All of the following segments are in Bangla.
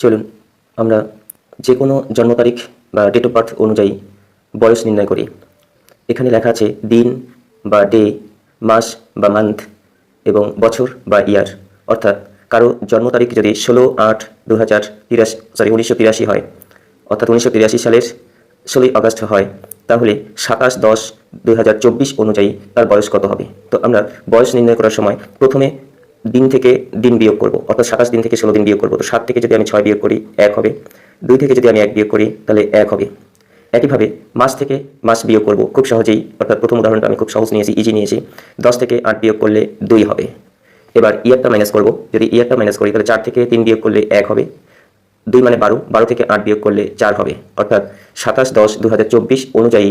চলুন, আমরা যে কোনো জন্ম তারিখ বা ডেট অফ বার্থ অনুযায়ী বয়স নির্ণয় করি। এখানে লেখা আছে দিন বা ডে মাস বা মান্থ এবং বছর বা ইয়ার অর্থাৎ কারও জন্ম তারিখ যদি ষোলো আট দু হাজার তিরাশি সরি উনিশশো তিরাশি হয়, অর্থাৎ উনিশশো তিরাশি সালের ষোলোই আগস্ট হয়, তাহলে সাতাশ দশ দুই অনুযায়ী তার বয়স কত হবে? তো আমরা বয়স নির্ণয় করার সময় প্রথমে দিন থেকে দিন বিয়োগ করব, অর্থাৎ সাতাশ দিন থেকে ষোলো দিন বিয়োগ করব। তো সাত থেকে যদি আমি ছয় বিয়োগ করি, এক হবে। দুই থেকে যদি আমি এক বিয়োগ করি, তাহলে এক হবে। একইভাবে মাস থেকে মাস বিয়োগ করব, খুব সহজেই, অর্থাৎ প্রথম উদাহরণটা আমি খুব সহজ নিয়েছি ইজি নিয়েছি। দশ থেকে আট বিয়োগ করলে দুই হবে। এবার ইয়ারটা মাইনাস করব। যদি ইয়ারটা মাইনাস করি, তাহলে চার থেকে তিন বিয়োগ করলে এক হবে। দুই মানে বারো বারো থেকে আট বিয়োগ করলে চার হবে। অর্থাৎ সাতাশ, দশ দু অনুযায়ী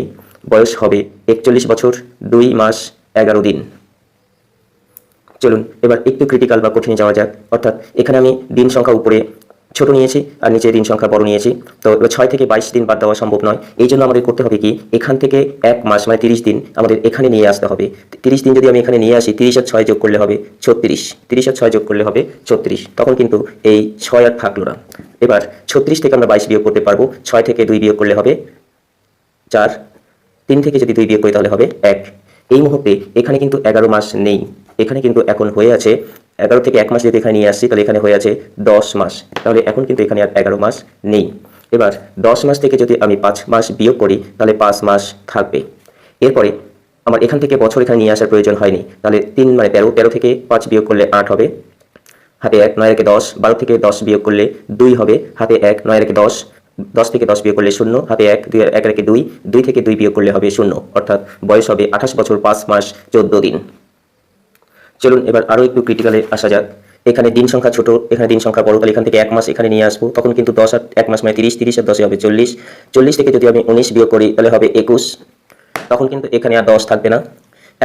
বয়স হবে একচল্লিশ বছর, দুই মাস, এগারো দিন। চলুন, এবার একটু ক্রিটিক্যাল বা কঠিনে যাওয়া যাক। অর্থাৎ, এখানে আমি দিন সংখ্যা উপরে ছোট নিয়েছি আর নিচে দিন সংখ্যা বড় নিয়েছি। তো এবার ছয় থেকে বাইশ দিন বাদ দেওয়া সম্ভব নয়। এই জন্য আমাদের করতে হবে কি, এখান থেকে এক মাস মানে তিরিশ দিন আমাদের এখানে নিয়ে আসতে হবে। তিরিশ দিন যদি আমি এখানে নিয়ে আসি, তিরিশ আর ছয় যোগ করলে হবে ছত্রিশ। তিরিশ আর ছয় যোগ করলে হবে ছত্রিশ। তখন কিন্তু এই ছয় আর থাকল না। এবার ছত্রিশ থেকে আমরা বাইশ বিয়োগ করতে পারব। ছয় থেকে দুই বিয়োগ করলে হবে চার। তিন থেকে যদি দুই বিয়োগ করি তাহলে হবে এক। এই মুহূর্তে এখানে কিন্তু এগারো মাস নেই। এখানে কিন্তু এখন হয়ে আছে এগারো থেকে এক মাস যদি এখানে নিয়ে আসছি, তাহলে এখানে হয়ে আছে দশ মাস। তাহলে এখন কিন্তু এখানে আর এগারো মাস নেই। এবার দশ মাস থেকে যদি আমি পাঁচ মাস বিয়োগ করি, তাহলে পাঁচ মাস থাকবে। এরপরে আমার এখান থেকে বছর এখানে নিয়ে আসার প্রয়োজন হয়নি। তাহলে তিন মানে তেরো তেরো থেকে পাঁচ বিয়োগ করলে আট হবে। হাতে এক, নয় রেখে দশ, বারো থেকে দশ বিয়োগ করলে দুই হবে। হাতে এক, নয় রেখে দশ দশ থেকে দশ বিয়োগ করলে শূন্য। হাতে এক, দুই, এক রেখে দুই দুই থেকে দুই বিয়োগ করলে হবে শূন্য। অর্থাৎ বয়স হবে আঠাশ বছর পাঁচ মাস চোদ্দ দিন। চলুন এবার আরও একটু ক্রিটিক্যালে আসা যাক। এখানে দিন সংখ্যা ছোট, এখানে দিন সংখ্যা বড়, তাহলে এখান থেকে এক মাস এখানে নিয়ে আসব। তখন কিন্তু দশ আর এক মাস মানে তিরিশ তিরিশ আর দশে হবে চল্লিশ। চল্লিশ থেকে যদি আমি উনিশ বিয়োগ করি, তাহলে হবে একুশ। তখন কিন্তু এখানে আর দশ থাকবে না।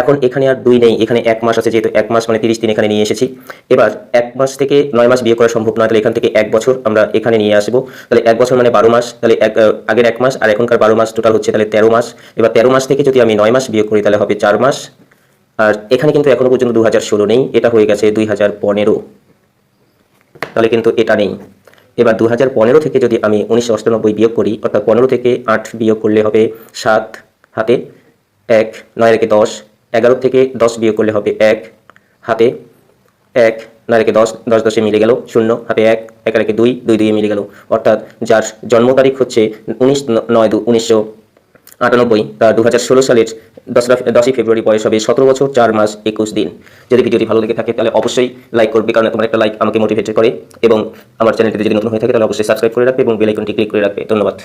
এখন এখানে আর দুই নেই, এখানে এক মাস আছে যেহেতু এক মাস মানে তিরিশ দিন এখানে নিয়ে এসেছি। এবার এক মাস থেকে নয় মাস বিয়ে করা সম্ভব নয় তাহলে এখান থেকে এক বছর আমরা এখানে নিয়ে আসব। তাহলে এক বছর মানে বারো মাস, তাহলে এক আগের এক মাস আর এখনকার বারো মাস টোটাল হচ্ছে তাহলে তেরো মাস। এবার তেরো মাস থেকে যদি আমি নয় মাস বিয়ে করি, তাহলে হবে চার মাস। আর এখানে কিন্তু এখনও পর্যন্ত দু হাজার ষোলো নেই, এটা হয়ে গেছে দুই হাজার পনেরো। তাহলে কিন্তু এটা নেই। এবার দু হাজার পনেরো থেকে যদি আমি উনিশশো অষ্টানব্বই বিয়োগ করি, অর্থাৎ পনেরো থেকে আট বিয়োগ করলে হবে সাত হাতে, এক, নয় রেখে দশ, এগারো থেকে দশ বিয়োগ করলে হবে এক হাতে, এক, নয় রেখে দশ দশ দশে মিলে গেল শূন্য, হাতে এক এক রেখে দুই দুই দুইয়ে মিলে গেল। অর্থাৎ যার জন্ম তারিখ হচ্ছে উনিশ নয় দু, উনিশশো আটানব্বই তার দু হাজার ষোলো সালের দশরা দশই ফেব্রুয়ারি বয়স হবে সতেরো বছর, চার মাস, একুশ দিন। যদি ভিডিওটি ভালো লেগে থাকে, তাহলে অবশ্যই লাইক করবে, কারণ তোমার একটা লাইক আমাকে মোটিভেট করে এবং আমার চ্যানেলটি যদি নতুন হয়ে থাকে, তাহলে অবশ্যই সাবস্ক্রাইব করে রাখবে এবং বেলাইকনটি ক্লিক করে রাখবে। ধন্যবাদ।